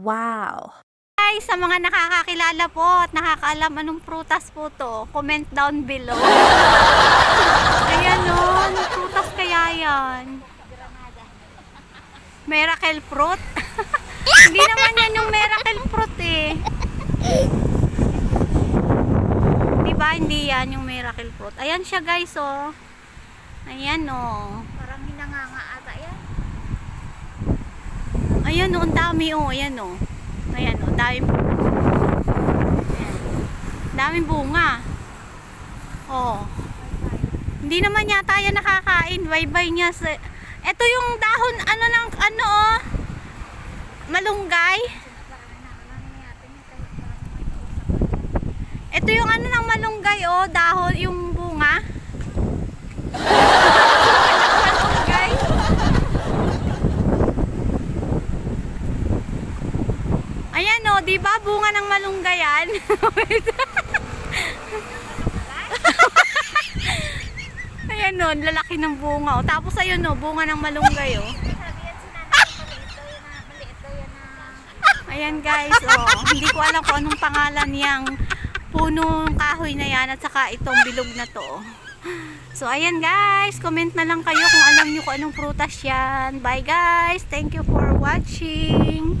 Wow. Guys, sa mga nakakakilala po at nakakaalam anong prutas po to, comment down below. Ayan o, anong prutas kaya yan? Miracle fruit? Hindi naman yan yung miracle fruit eh. Di ba hindi yan yung miracle fruit? Ayan siya guys oh. Ayan oh. Ayan oh, ang dami oh, ayan oh. Ayan oh, dami. Ayan. Daming bunga. Oh. Hindi naman yata yan nakakain. Bye-bye niya sa... Ito yung dahon, ano ng, ano oh. Malunggay. Ito yung ano ng malunggay oh, dahon, yung bunga. malunggay. Ayan o, di ba bunga ng malunggayan? Ayan o, lalaki ng bunga o. Tapos ayun o, bunga ng malunggay o. Na. Ayan guys, oh, hindi ko alam kung anong pangalan niyang punong kahoy na yan at saka itong bilog na to. So ayan guys, comment na lang kayo kung alam niyo kung anong prutas yan. Bye guys, thank you for watching.